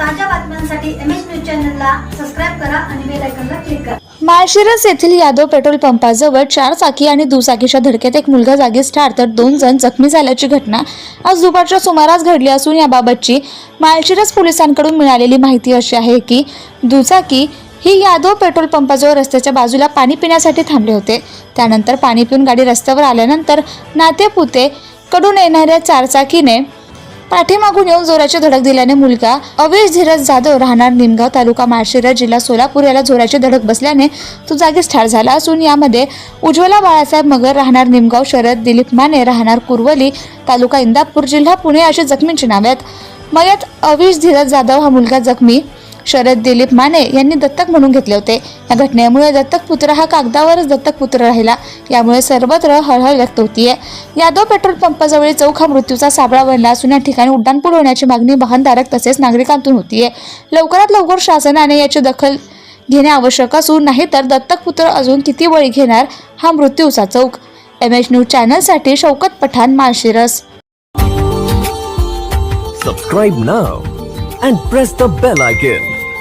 ताज्या बातम्यांसाठी M H news चॅनलला सबस्क्राईब करा आणि बेल आयकॉनला क्लिक करा. माळशिरस येथील यादव पेट्रोल पंपाजवळ चार चाकी आणि दुचाकीच्या धडकेत एक मुलगा जागीच ठार तर दोन जण जखमी झाल्याची घटना आज दुपारच्या सुमारास घडली असून याबाबतची माळशिरस पोलिसांकडून मिळालेली माहिती अशी आहे की दुचाकी ही यादव पेट्रोल पंपाजवळ रस्त्याच्या बाजूला पाणी पिण्यासाठी थांबले होते. त्यानंतर पाणी पिऊन गाडी रस्त्यावर आल्यानंतर नातेपुते कडून येणाऱ्या चारचाकीने पाठीमागून येऊन जोराची धडक दिल्याने मुलगा अवेश धीरज जाधव राहणार निमगाव तालुका माळशिरस जिल्हा सोलापूर. याला जोराची धडक बसल्याने तो जागीच ठार झाला असून यामध्ये उज्ज्वला बाळासाहेब मगर राहणार निमगाव शरद दिलीप माने राहणार कुरवली तालुका इंदापूर जिल्हा पुणे अशी जखमींची नावे आहेत. मयत अविश धीरज जाधव हा मुलगा जखमी शरद दिलीप माने यांनी दत्तक म्हणून घेतले होते. या घटनेमुळे दत्तक पुत्र हा कागदावरच दत्तक पुत्र राहिला. यामुळे सर्वत्र हळहळ व्यक्त होतीये. यादव पेट्रोल पंपाजवळील चौक हा मृत्यूचा साबळा बनला असून या ठिकाणी उड्डाणपूल होण्याची मागणी वाहनधारक तसेच नागरिकांतून होतीये. लवकरात लवकर शासनाने याची दखल घेणे आवश्यक असून नाही तर दत्तक पुत्र अजून किती बळी घेणार हा मृत्यूचा चौक. M H news चॅनलसाठी Shaukat Pathan Malshiras. Subscribe now and press the bell icon